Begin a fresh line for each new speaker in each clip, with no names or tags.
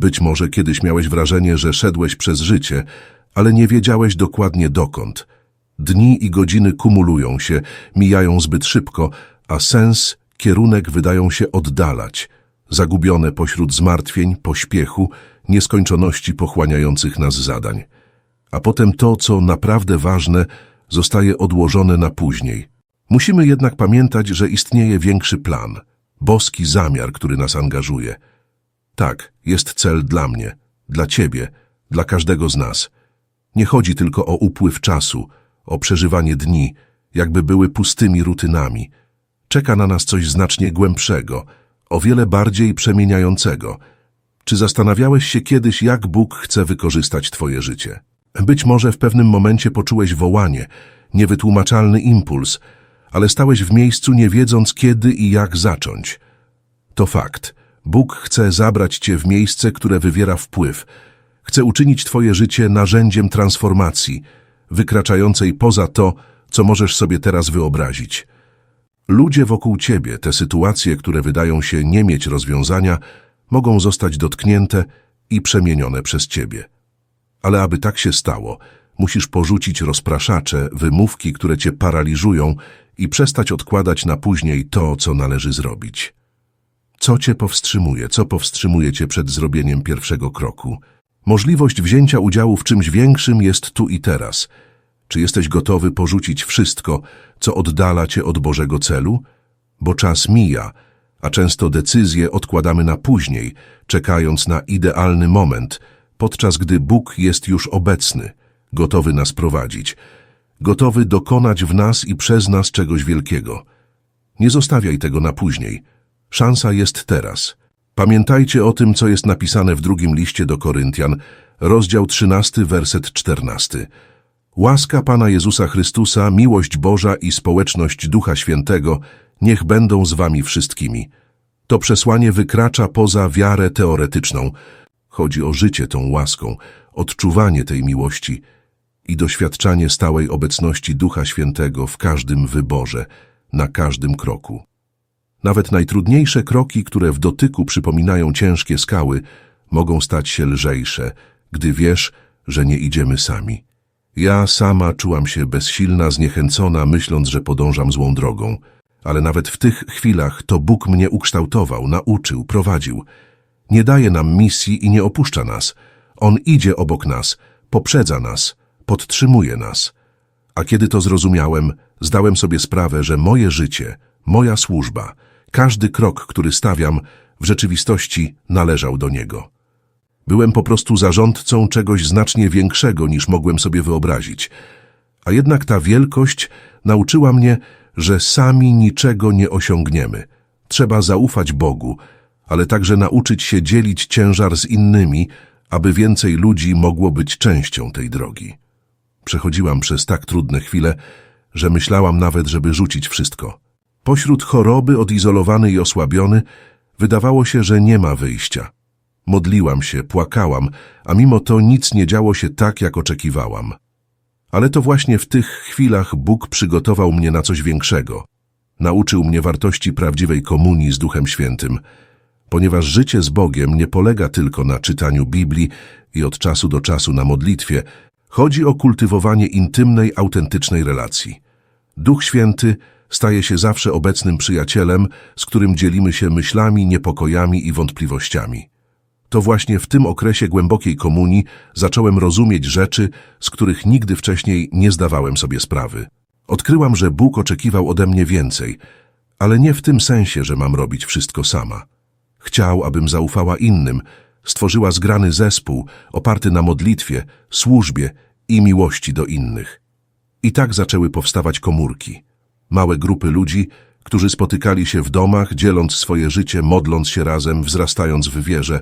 Być może kiedyś miałeś wrażenie, że szedłeś przez życie, ale nie wiedziałeś dokładnie dokąd. Dni i godziny kumulują się, mijają zbyt szybko, a sens, kierunek wydają się oddalać, zagubione pośród zmartwień, pośpiechu, nieskończoności pochłaniających nas zadań. A potem to, co naprawdę ważne, zostaje odłożone na później. Musimy jednak pamiętać, że istnieje większy plan, boski zamiar, który nas angażuje. Tak, jest cel dla mnie, dla ciebie, dla każdego z nas. Nie chodzi tylko o upływ czasu, o przeżywanie dni, jakby były pustymi rutynami. Czeka na nas coś znacznie głębszego, o wiele bardziej przemieniającego. Czy zastanawiałeś się kiedyś, jak Bóg chce wykorzystać twoje życie? Być może w pewnym momencie poczułeś wołanie, niewytłumaczalny impuls, ale stałeś w miejscu nie wiedząc kiedy i jak zacząć. To fakt. Bóg chce zabrać cię w miejsce, które wywiera wpływ. Chce uczynić twoje życie narzędziem transformacji, wykraczającej poza to, co możesz sobie teraz wyobrazić. Ludzie wokół ciebie, te sytuacje, które wydają się nie mieć rozwiązania, mogą zostać dotknięte i przemienione przez ciebie. Ale aby tak się stało, musisz porzucić rozpraszacze, wymówki, które cię paraliżują i przestać odkładać na później to, co należy zrobić. Co cię powstrzymuje? Co powstrzymuje cię przed zrobieniem pierwszego kroku? Możliwość wzięcia udziału w czymś większym jest tu i teraz. Czy jesteś gotowy porzucić wszystko, co oddala cię od Bożego celu? Bo czas mija, a często decyzje odkładamy na później, czekając na idealny moment, podczas gdy Bóg jest już obecny, gotowy nas prowadzić, gotowy dokonać w nas i przez nas czegoś wielkiego. Nie zostawiaj tego na później. Szansa jest teraz. Pamiętajcie o tym, co jest napisane w drugim liście do Koryntian, rozdział 13, werset 14. Łaska Pana Jezusa Chrystusa, miłość Boża i społeczność Ducha Świętego niech będą z wami wszystkimi. To przesłanie wykracza poza wiarę teoretyczną. Chodzi o życie tą łaską, odczuwanie tej miłości i doświadczanie stałej obecności Ducha Świętego w każdym wyborze, na każdym kroku. Nawet najtrudniejsze kroki, które w dotyku przypominają ciężkie skały, mogą stać się lżejsze, gdy wiesz, że nie idziemy sami. Ja sama czułam się bezsilna, zniechęcona, myśląc, że podążam złą drogą. Ale nawet w tych chwilach to Bóg mnie ukształtował, nauczył, prowadził. Nie daje nam misji i nie opuszcza nas. On idzie obok nas, poprzedza nas, podtrzymuje nas. A kiedy to zrozumiałem, zdałem sobie sprawę, że moje życie, moja służba, każdy krok, który stawiam, w rzeczywistości należał do Niego. Byłem po prostu zarządcą czegoś znacznie większego niż mogłem sobie wyobrazić. A jednak ta wielkość nauczyła mnie, że sami niczego nie osiągniemy. Trzeba zaufać Bogu, ale także nauczyć się dzielić ciężar z innymi, aby więcej ludzi mogło być częścią tej drogi. Przechodziłam przez tak trudne chwile, że myślałam nawet, żeby rzucić wszystko. Pośród choroby, odizolowany i osłabiony, wydawało się, że nie ma wyjścia. Modliłam się, płakałam, a mimo to nic nie działo się tak, jak oczekiwałam. Ale to właśnie w tych chwilach Bóg przygotował mnie na coś większego. Nauczył mnie wartości prawdziwej komunii z Duchem Świętym, ponieważ życie z Bogiem nie polega tylko na czytaniu Biblii i od czasu do czasu na modlitwie, chodzi o kultywowanie intymnej, autentycznej relacji. Duch Święty staje się zawsze obecnym przyjacielem, z którym dzielimy się myślami, niepokojami i wątpliwościami. To właśnie w tym okresie głębokiej komunii zacząłem rozumieć rzeczy, z których nigdy wcześniej nie zdawałem sobie sprawy. Odkryłam, że Bóg oczekiwał ode mnie więcej, ale nie w tym sensie, że mam robić wszystko sama. Chciał, abym zaufała innym, stworzyła zgrany zespół oparty na modlitwie, służbie i miłości do innych. I tak zaczęły powstawać komórki. Małe grupy ludzi, którzy spotykali się w domach, dzieląc swoje życie, modląc się razem, wzrastając w wierze.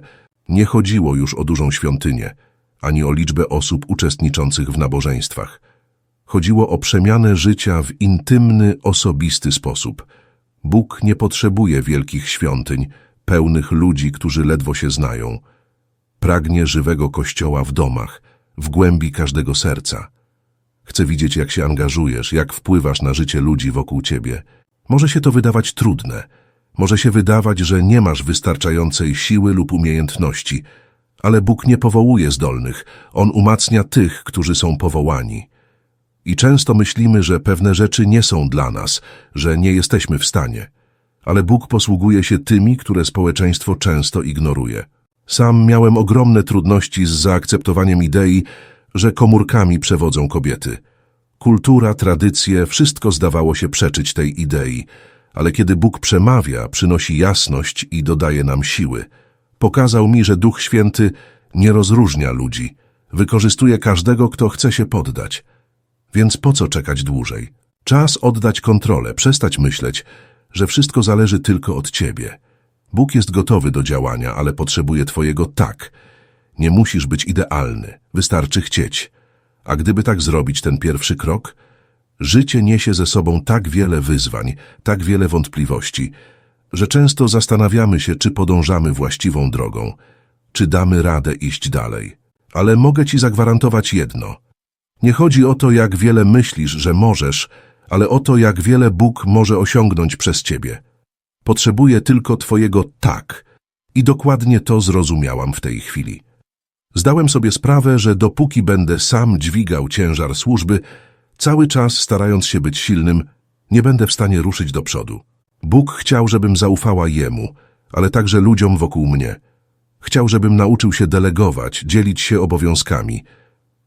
Nie chodziło już o dużą świątynię, ani o liczbę osób uczestniczących w nabożeństwach. Chodziło o przemianę życia w intymny, osobisty sposób. Bóg nie potrzebuje wielkich świątyń, pełnych ludzi, którzy ledwo się znają. Pragnie żywego kościoła w domach, w głębi każdego serca. Chcę widzieć, jak się angażujesz, jak wpływasz na życie ludzi wokół ciebie. Może się to wydawać trudne, może się wydawać, że nie masz wystarczającej siły lub umiejętności, Ale Bóg nie powołuje zdolnych, On umacnia tych, którzy są powołani. I często myślimy, że pewne rzeczy nie są dla nas, że nie jesteśmy w stanie. Ale Bóg posługuje się tymi, które społeczeństwo często ignoruje. Sam miałem ogromne trudności z zaakceptowaniem idei, że komórkami przewodzą kobiety. Kultura, tradycje, wszystko zdawało się przeczyć tej idei, ale kiedy Bóg przemawia, przynosi jasność i dodaje nam siły. Pokazał mi, że Duch Święty nie rozróżnia ludzi, wykorzystuje każdego, kto chce się poddać. Więc po co czekać dłużej? Czas oddać kontrolę, przestać myśleć, że wszystko zależy tylko od ciebie. Bóg jest gotowy do działania, ale potrzebuje twojego tak. Nie musisz być idealny, wystarczy chcieć. A gdyby tak zrobić ten pierwszy krok, życie niesie ze sobą tak wiele wyzwań, tak wiele wątpliwości, że często zastanawiamy się, czy podążamy właściwą drogą, czy damy radę iść dalej. Ale mogę ci zagwarantować jedno. Nie chodzi o to, jak wiele myślisz, że możesz, ale o to, jak wiele Bóg może osiągnąć przez ciebie. Potrzebuję tylko twojego tak. I dokładnie to zrozumiałam w tej chwili. Zdałem sobie sprawę, że dopóki będę sam dźwigał ciężar służby, cały czas starając się być silnym, nie będę w stanie ruszyć do przodu. Bóg chciał, żebym zaufała Jemu, ale także ludziom wokół mnie. Chciał, żebym nauczył się delegować, dzielić się obowiązkami.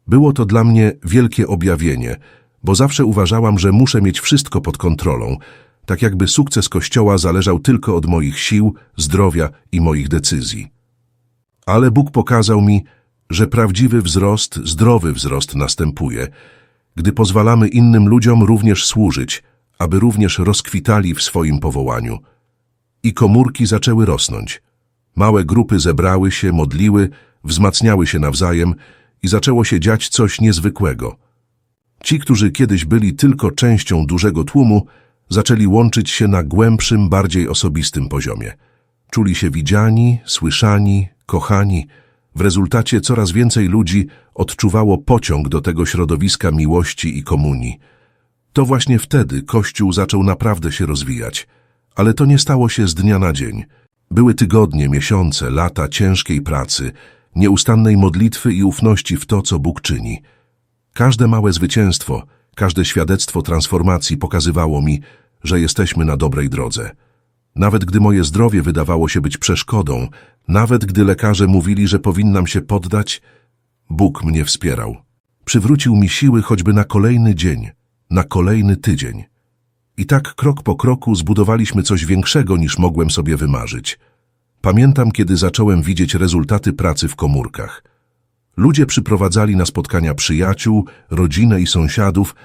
Było to dla mnie wielkie objawienie, bo zawsze uważałam, że muszę mieć wszystko pod kontrolą, tak jakby sukces Kościoła zależał tylko od moich sił, zdrowia i moich decyzji. Ale Bóg pokazał mi, że prawdziwy wzrost, zdrowy wzrost następuje, gdy pozwalamy innym ludziom również służyć, aby również rozkwitali w swoim powołaniu. I komórki zaczęły rosnąć. Małe grupy zebrały się, modliły, wzmacniały się nawzajem i zaczęło się dziać coś niezwykłego. Ci, którzy kiedyś byli tylko częścią dużego tłumu, zaczęli łączyć się na głębszym, bardziej osobistym poziomie. Czuli się widziani, słyszani, kochani. W rezultacie coraz więcej ludzi odczuwało pociąg do tego środowiska miłości i komunii. To właśnie wtedy Kościół zaczął naprawdę się rozwijać. Ale to nie stało się z dnia na dzień. Były tygodnie, miesiące, lata ciężkiej pracy, nieustannej modlitwy i ufności w to, co Bóg czyni. Każde małe zwycięstwo, każde świadectwo transformacji pokazywało mi, że jesteśmy na dobrej drodze. Nawet gdy moje zdrowie wydawało się być przeszkodą, nawet gdy lekarze mówili, że powinnam się poddać, Bóg mnie wspierał. Przywrócił mi siły choćby na kolejny dzień, na kolejny tydzień. I tak krok po kroku zbudowaliśmy coś większego niż mogłem sobie wymarzyć. Pamiętam, kiedy zacząłem widzieć rezultaty pracy w komórkach. Ludzie przyprowadzali na spotkania przyjaciół, rodzinę i sąsiadów,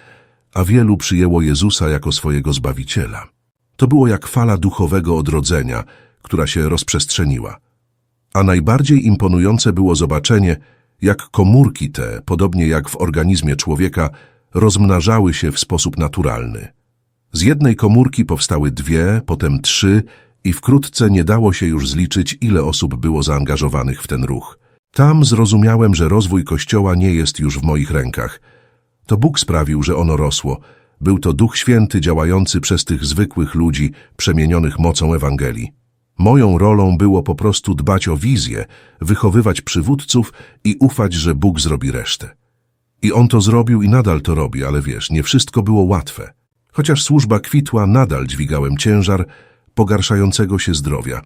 a wielu przyjęło Jezusa jako swojego Zbawiciela. To było jak fala duchowego odrodzenia, która się rozprzestrzeniła. A najbardziej imponujące było zobaczenie, jak komórki te, podobnie jak w organizmie człowieka, rozmnażały się w sposób naturalny. Z jednej komórki powstały dwie, potem trzy i wkrótce nie dało się już zliczyć, ile osób było zaangażowanych w ten ruch. Tam zrozumiałem, że rozwój Kościoła nie jest już w moich rękach. To Bóg sprawił, że ono rosło. Był to Duch Święty działający przez tych zwykłych ludzi, przemienionych mocą Ewangelii. Moją rolą było po prostu dbać o wizję, wychowywać przywódców i ufać, że Bóg zrobi resztę. I On to zrobił i nadal to robi, ale wiesz, nie wszystko było łatwe. Chociaż służba kwitła, nadal dźwigałem ciężar pogarszającego się zdrowia.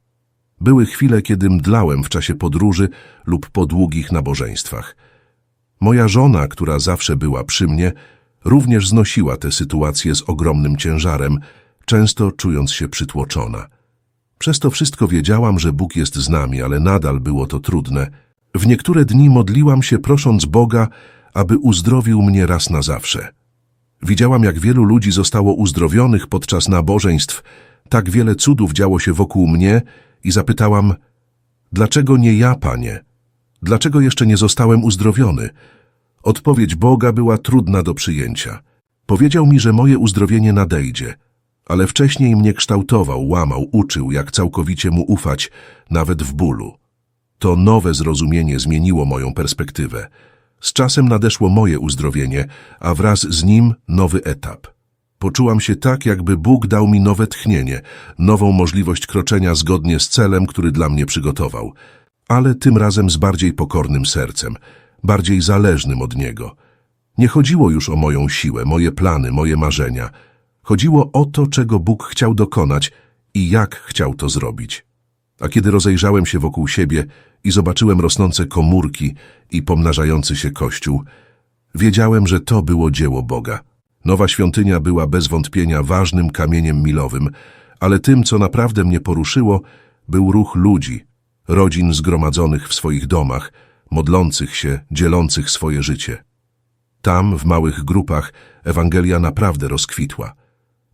Były chwile, kiedy mdlałem w czasie podróży lub po długich nabożeństwach. Moja żona, która zawsze była przy mnie, również znosiła tę sytuację z ogromnym ciężarem, często czując się przytłoczona. Przez to wszystko wiedziałam, że Bóg jest z nami, ale nadal było to trudne. W niektóre dni modliłam się prosząc Boga, aby uzdrowił mnie raz na zawsze. Widziałam, jak wielu ludzi zostało uzdrowionych podczas nabożeństw, tak wiele cudów działo się wokół mnie i zapytałam, dlaczego nie ja, Panie? Dlaczego jeszcze nie zostałem uzdrowiony? Odpowiedź Boga była trudna do przyjęcia. Powiedział mi, że moje uzdrowienie nadejdzie, ale wcześniej mnie kształtował, łamał, uczył, jak całkowicie mu ufać, nawet w bólu. To nowe zrozumienie zmieniło moją perspektywę. Z czasem nadeszło moje uzdrowienie, a wraz z nim nowy etap. Poczułam się tak, jakby Bóg dał mi nowe tchnienie, nową możliwość kroczenia zgodnie z celem, który dla mnie przygotował. ale tym razem z bardziej pokornym sercem, bardziej zależnym od Niego. Nie chodziło już o moją siłę, moje plany, moje marzenia. Chodziło o to, czego Bóg chciał dokonać i jak chciał to zrobić. A kiedy rozejrzałem się wokół siebie i zobaczyłem rosnące komórki i pomnażający się kościół, wiedziałem, że to było dzieło Boga. Nowa świątynia była bez wątpienia ważnym kamieniem milowym, ale tym, co naprawdę mnie poruszyło, był ruch ludzi, rodzin zgromadzonych w swoich domach, modlących się, dzielących swoje życie. Tam, w małych grupach, Ewangelia naprawdę rozkwitła.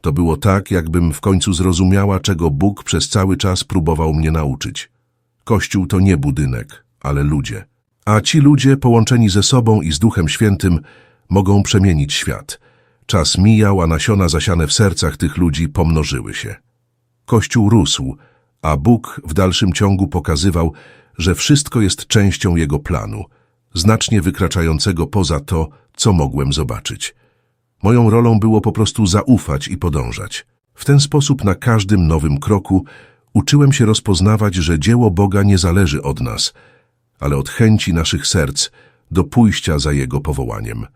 To było tak, jakbym w końcu zrozumiała, czego Bóg przez cały czas próbował mnie nauczyć. Kościół to nie budynek, ale ludzie. A ci ludzie, połączeni ze sobą i z Duchem Świętym, mogą przemienić świat. Czas mijał, a nasiona zasiane w sercach tych ludzi pomnożyły się. Kościół rósł, a Bóg w dalszym ciągu pokazywał, że wszystko jest częścią Jego planu, znacznie wykraczającego poza to, co mogłem zobaczyć. Moją rolą było po prostu zaufać i podążać. W ten sposób na każdym nowym kroku uczyłem się rozpoznawać, że dzieło Boga nie zależy od nas, ale od chęci naszych serc do pójścia za Jego powołaniem.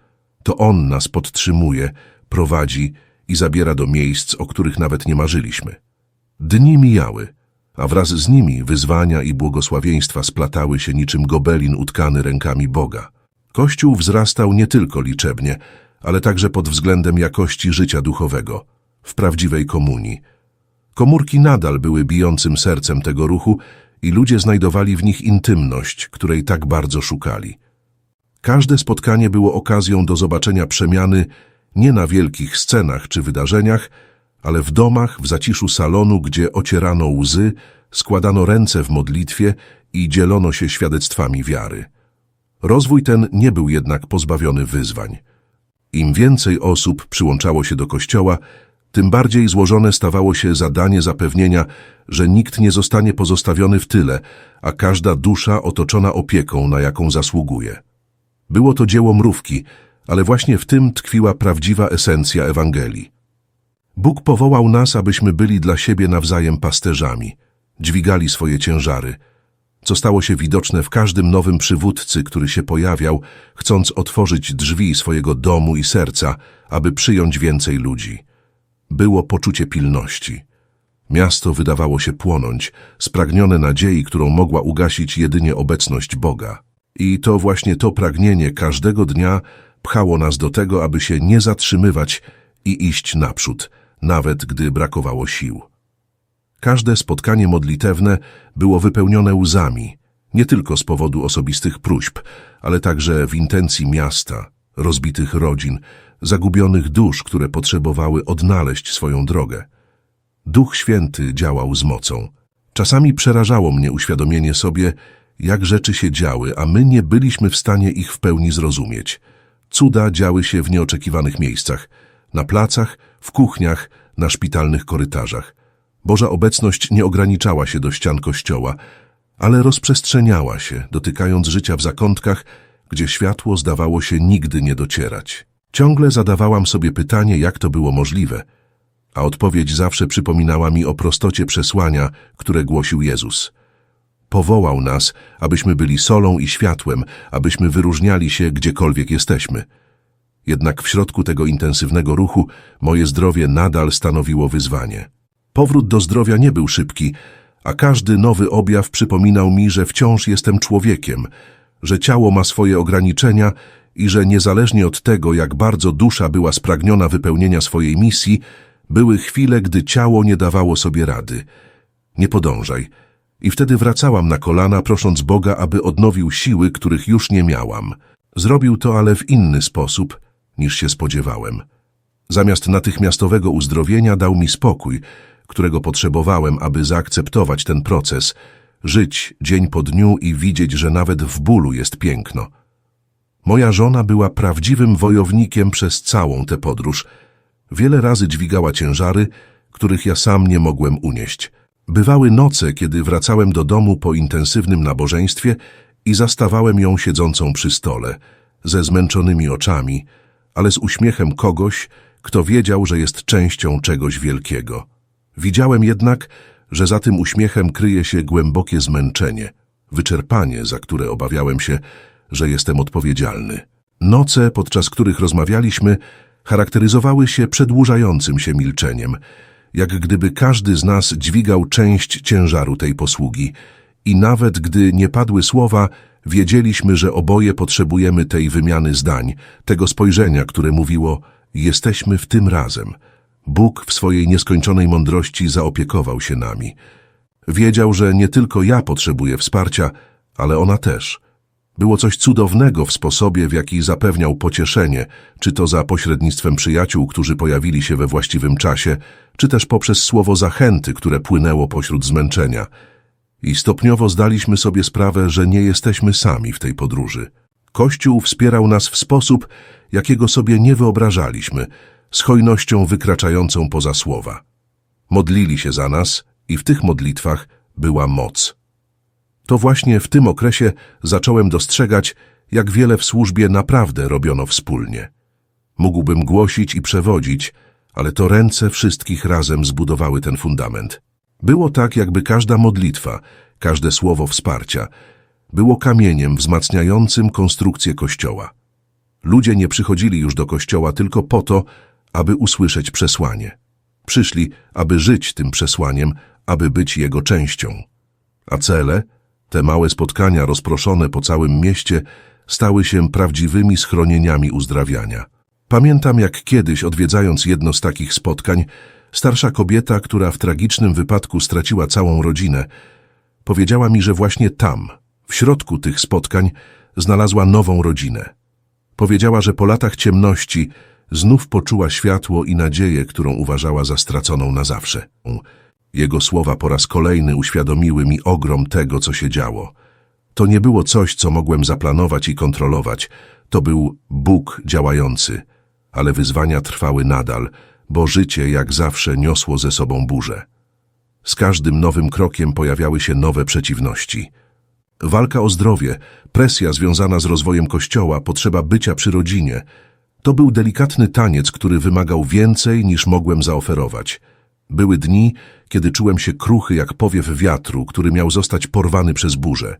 To On nas podtrzymuje, prowadzi i zabiera do miejsc, o których nawet nie marzyliśmy. Dni mijały, a wraz z nimi wyzwania i błogosławieństwa splatały się niczym gobelin utkany rękami Boga. Kościół wzrastał nie tylko liczebnie, ale także pod względem jakości życia duchowego, w prawdziwej komunii. Komórki nadal były bijącym sercem tego ruchu i ludzie znajdowali w nich intymność, której tak bardzo szukali. Każde spotkanie było okazją do zobaczenia przemiany nie na wielkich scenach czy wydarzeniach, ale w domach, w zaciszu salonu, gdzie ocierano łzy, składano ręce w modlitwie i dzielono się świadectwami wiary. Rozwój ten nie był jednak pozbawiony wyzwań. Im więcej osób przyłączało się do Kościoła, tym bardziej złożone stawało się zadanie zapewnienia, że nikt nie zostanie pozostawiony w tyle, a każda dusza otoczona opieką, na jaką zasługuje. Było to dzieło mrówki, ale właśnie w tym tkwiła prawdziwa esencja Ewangelii. Bóg powołał nas, abyśmy byli dla siebie nawzajem pasterzami, dźwigali swoje ciężary, co stało się widoczne w każdym nowym przywódcy, który się pojawiał, chcąc otworzyć drzwi swojego domu i serca, aby przyjąć więcej ludzi. Było poczucie pilności. Miasto wydawało się płonąć, spragnione nadziei, którą mogła ugasić jedynie obecność Boga. I to właśnie to pragnienie każdego dnia pchało nas do tego, aby się nie zatrzymywać i iść naprzód, nawet gdy brakowało sił. Każde spotkanie modlitewne było wypełnione łzami, nie tylko z powodu osobistych próśb, ale także w intencji miasta, rozbitych rodzin, zagubionych dusz, które potrzebowały odnaleźć swoją drogę. Duch Święty działał z mocą. Czasami przerażało mnie uświadomienie sobie, jak rzeczy się działy, a my nie byliśmy w stanie ich w pełni zrozumieć. Cuda działy się w nieoczekiwanych miejscach, na placach, w kuchniach, na szpitalnych korytarzach. Boża obecność nie ograniczała się do ścian kościoła, ale rozprzestrzeniała się, dotykając życia w zakątkach, gdzie światło zdawało się nigdy nie docierać. Ciągle zadawałam sobie pytanie, jak to było możliwe, a odpowiedź zawsze przypominała mi o prostocie przesłania, które głosił Jezus. Powołał nas, abyśmy byli solą i światłem, abyśmy wyróżniali się gdziekolwiek jesteśmy. Jednak w środku tego intensywnego ruchu moje zdrowie nadal stanowiło wyzwanie. Powrót do zdrowia nie był szybki, a każdy nowy objaw przypominał mi, że wciąż jestem człowiekiem, że ciało ma swoje ograniczenia i że niezależnie od tego, jak bardzo dusza była spragniona wypełnienia swojej misji, były chwile, gdy ciało nie dawało sobie rady. Nie podążaj. I wtedy wracałam na kolana, prosząc Boga, aby odnowił siły, których już nie miałam. Zrobił to ale w inny sposób, niż się spodziewałem. Zamiast natychmiastowego uzdrowienia dał mi spokój, którego potrzebowałem, aby zaakceptować ten proces, żyć dzień po dniu i widzieć, że nawet w bólu jest piękno. Moja żona była prawdziwym wojownikiem przez całą tę podróż. Wiele razy dźwigała ciężary, których ja sam nie mogłem unieść. Bywały noce, kiedy wracałem do domu po intensywnym nabożeństwie i zastawałem ją siedzącą przy stole, ze zmęczonymi oczami, ale z uśmiechem kogoś, kto wiedział, że jest częścią czegoś wielkiego. Widziałem jednak, że za tym uśmiechem kryje się głębokie zmęczenie, wyczerpanie, za które obawiałem się, że jestem odpowiedzialny. Noce, podczas których rozmawialiśmy, charakteryzowały się przedłużającym się milczeniem, jak gdyby każdy z nas dźwigał część ciężaru tej posługi i nawet gdy nie padły słowa, wiedzieliśmy, że oboje potrzebujemy tej wymiany zdań, tego spojrzenia, które mówiło jesteśmy w tym razem. Bóg w swojej nieskończonej mądrości zaopiekował się nami. Wiedział, że nie tylko ja potrzebuję wsparcia, ale ona też. Było coś cudownego w sposobie, w jaki zapewniał pocieszenie, czy to za pośrednictwem przyjaciół, którzy pojawili się we właściwym czasie, czy też poprzez słowo zachęty, które płynęło pośród zmęczenia. I stopniowo zdaliśmy sobie sprawę, że nie jesteśmy sami w tej podróży. Kościół wspierał nas w sposób, jakiego sobie nie wyobrażaliśmy, z hojnością wykraczającą poza słowa. Modlili się za nas i w tych modlitwach była moc. To właśnie w tym okresie zacząłem dostrzegać, jak wiele w służbie naprawdę robiono wspólnie. Mógłbym głosić i przewodzić, ale to ręce wszystkich razem zbudowały ten fundament. Było tak, jakby każda modlitwa, każde słowo wsparcia było kamieniem wzmacniającym konstrukcję Kościoła. Ludzie nie przychodzili już do Kościoła tylko po to, aby usłyszeć przesłanie. Przyszli, aby żyć tym przesłaniem, aby być jego częścią. A cele, te małe spotkania rozproszone po całym mieście, stały się prawdziwymi schronieniami uzdrawiania. Pamiętam, jak kiedyś, odwiedzając jedno z takich spotkań, starsza kobieta, która w tragicznym wypadku straciła całą rodzinę, powiedziała mi, że właśnie tam, w środku tych spotkań, znalazła nową rodzinę. Powiedziała, że po latach ciemności znów poczuła światło i nadzieję, którą uważała za straconą na zawsze. Jego słowa po raz kolejny uświadomiły mi ogrom tego, co się działo. To nie było coś, co mogłem zaplanować i kontrolować. To był Bóg działający. Ale wyzwania trwały nadal, bo życie jak zawsze niosło ze sobą burzę. Z każdym nowym krokiem pojawiały się nowe przeciwności. Walka o zdrowie, presja związana z rozwojem kościoła, potrzeba bycia przy rodzinie. To był delikatny taniec, który wymagał więcej niż mogłem zaoferować. Były dni, kiedy czułem się kruchy jak powiew wiatru, który miał zostać porwany przez burzę.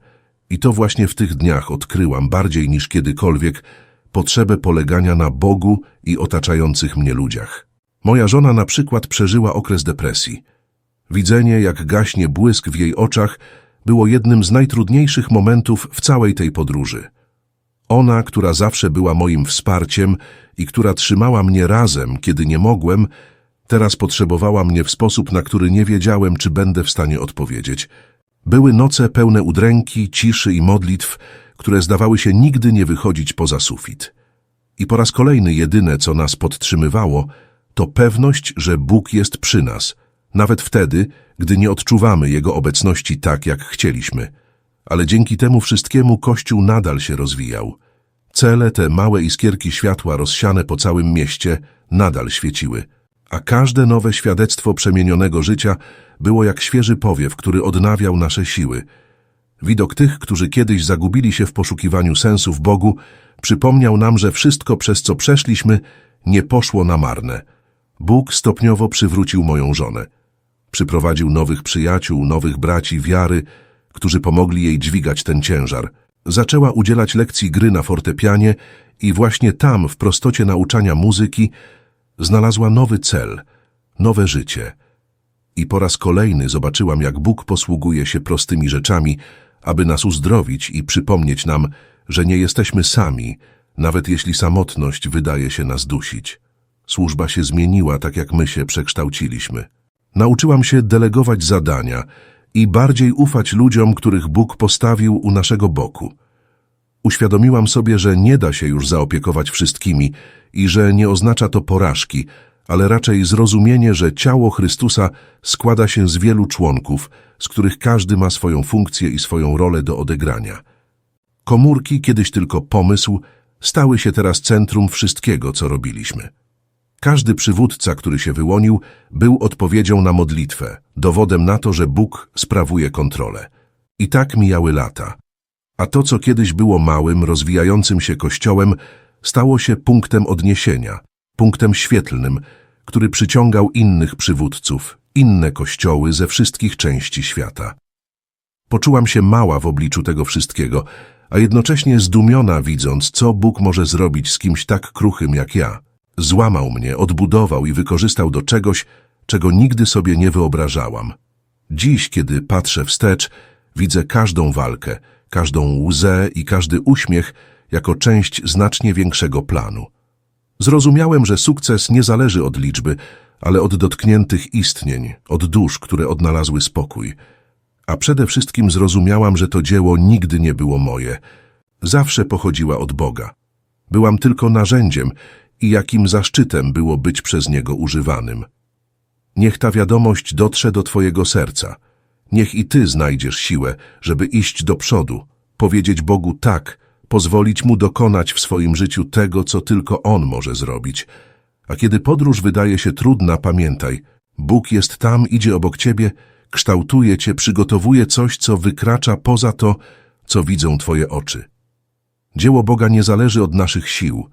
I to właśnie w tych dniach odkryłam bardziej niż kiedykolwiek potrzebę polegania na Bogu i otaczających mnie ludziach. Moja żona na przykład przeżyła okres depresji. Widzenie, jak gaśnie błysk w jej oczach, było jednym z najtrudniejszych momentów w całej tej podróży. Ona, która zawsze była moim wsparciem i która trzymała mnie razem, kiedy nie mogłem, teraz potrzebowała mnie w sposób, na który nie wiedziałem, czy będę w stanie odpowiedzieć. Były noce pełne udręki, ciszy i modlitw, które zdawały się nigdy nie wychodzić poza sufit. I po raz kolejny jedyne, co nas podtrzymywało, to pewność, że Bóg jest przy nas, nawet wtedy, gdy nie odczuwamy Jego obecności tak, jak chcieliśmy. Ale dzięki temu wszystkiemu Kościół nadal się rozwijał. Cele, te małe iskierki światła rozsiane po całym mieście, nadal świeciły. A każde nowe świadectwo przemienionego życia było jak świeży powiew, który odnawiał nasze siły. Widok tych, którzy kiedyś zagubili się w poszukiwaniu sensu w Bogu, przypomniał nam, że wszystko, przez co przeszliśmy, nie poszło na marne. Bóg stopniowo przywrócił moją żonę. Przyprowadził nowych przyjaciół, nowych braci wiary, którzy pomogli jej dźwigać ten ciężar. Zaczęła udzielać lekcji gry na fortepianie i właśnie tam, w prostocie nauczania muzyki, znalazła nowy cel, nowe życie. I po raz kolejny zobaczyłam, jak Bóg posługuje się prostymi rzeczami, aby nas uzdrowić i przypomnieć nam, że nie jesteśmy sami, nawet jeśli samotność wydaje się nas dusić. Służba się zmieniła, tak jak my się przekształciliśmy. Nauczyłam się delegować zadania i bardziej ufać ludziom, których Bóg postawił u naszego boku. Uświadomiłam sobie, że nie da się już zaopiekować wszystkimi i że nie oznacza to porażki, ale raczej zrozumienie, że ciało Chrystusa składa się z wielu członków, z których każdy ma swoją funkcję i swoją rolę do odegrania. Komórki, kiedyś tylko pomysł, stały się teraz centrum wszystkiego, co robiliśmy. Każdy przywódca, który się wyłonił, był odpowiedzią na modlitwę, dowodem na to, że Bóg sprawuje kontrolę. I tak mijały lata. A to, co kiedyś było małym, rozwijającym się kościołem, stało się punktem odniesienia, punktem świetlnym, który przyciągał innych przywódców, inne kościoły ze wszystkich części świata. Poczułam się mała w obliczu tego wszystkiego, a jednocześnie zdumiona widząc, co Bóg może zrobić z kimś tak kruchym jak ja. Złamał mnie, odbudował i wykorzystał do czegoś, czego nigdy sobie nie wyobrażałam. Dziś, kiedy patrzę wstecz, widzę każdą walkę, każdą łzę i każdy uśmiech jako część znacznie większego planu. Zrozumiałem, że sukces nie zależy od liczby, ale od dotkniętych istnień, od dusz, które odnalazły spokój. A przede wszystkim zrozumiałam, że to dzieło nigdy nie było moje. Zawsze pochodziła od Boga. Byłam tylko narzędziem i jakim zaszczytem było być przez Niego używanym. Niech ta wiadomość dotrze do Twojego serca. Niech i Ty znajdziesz siłę, żeby iść do przodu, powiedzieć Bogu tak, pozwolić Mu dokonać w swoim życiu tego, co tylko On może zrobić. A kiedy podróż wydaje się trudna, pamiętaj, Bóg jest tam, idzie obok Ciebie, kształtuje Cię, przygotowuje coś, co wykracza poza to, co widzą Twoje oczy. Dzieło Boga nie zależy od naszych sił,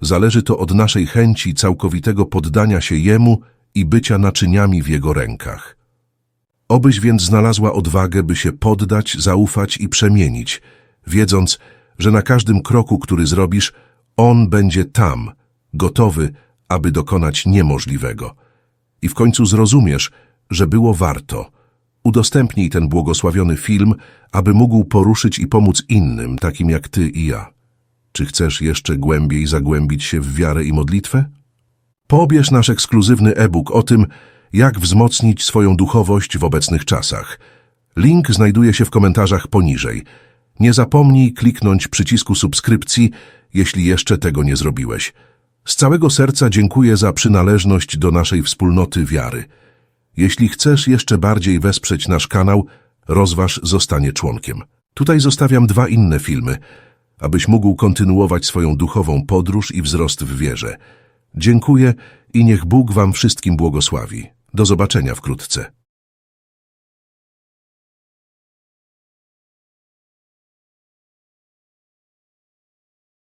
zależy to od naszej chęci całkowitego poddania się Jemu i bycia naczyniami w Jego rękach. Obyś więc znalazła odwagę, by się poddać, zaufać i przemienić, wiedząc, że na każdym kroku, który zrobisz, On będzie tam, gotowy, aby dokonać niemożliwego. I w końcu zrozumiesz, że było warto. Udostępnij ten błogosławiony film, aby mógł poruszyć i pomóc innym, takim jak ty i ja. Czy chcesz jeszcze głębiej zagłębić się w wiarę i modlitwę? Pobierz nasz ekskluzywny e-book o tym, jak wzmocnić swoją duchowość w obecnych czasach. Link znajduje się w komentarzach poniżej. Nie zapomnij kliknąć przycisku subskrypcji, jeśli jeszcze tego nie zrobiłeś. Z całego serca dziękuję za przynależność do naszej wspólnoty wiary. Jeśli chcesz jeszcze bardziej wesprzeć nasz kanał, rozważ zostanie członkiem. Tutaj zostawiam dwa inne filmy, abyś mógł kontynuować swoją duchową podróż i wzrost w wierze. Dziękuję i niech Bóg wam wszystkim błogosławi. Do zobaczenia wkrótce.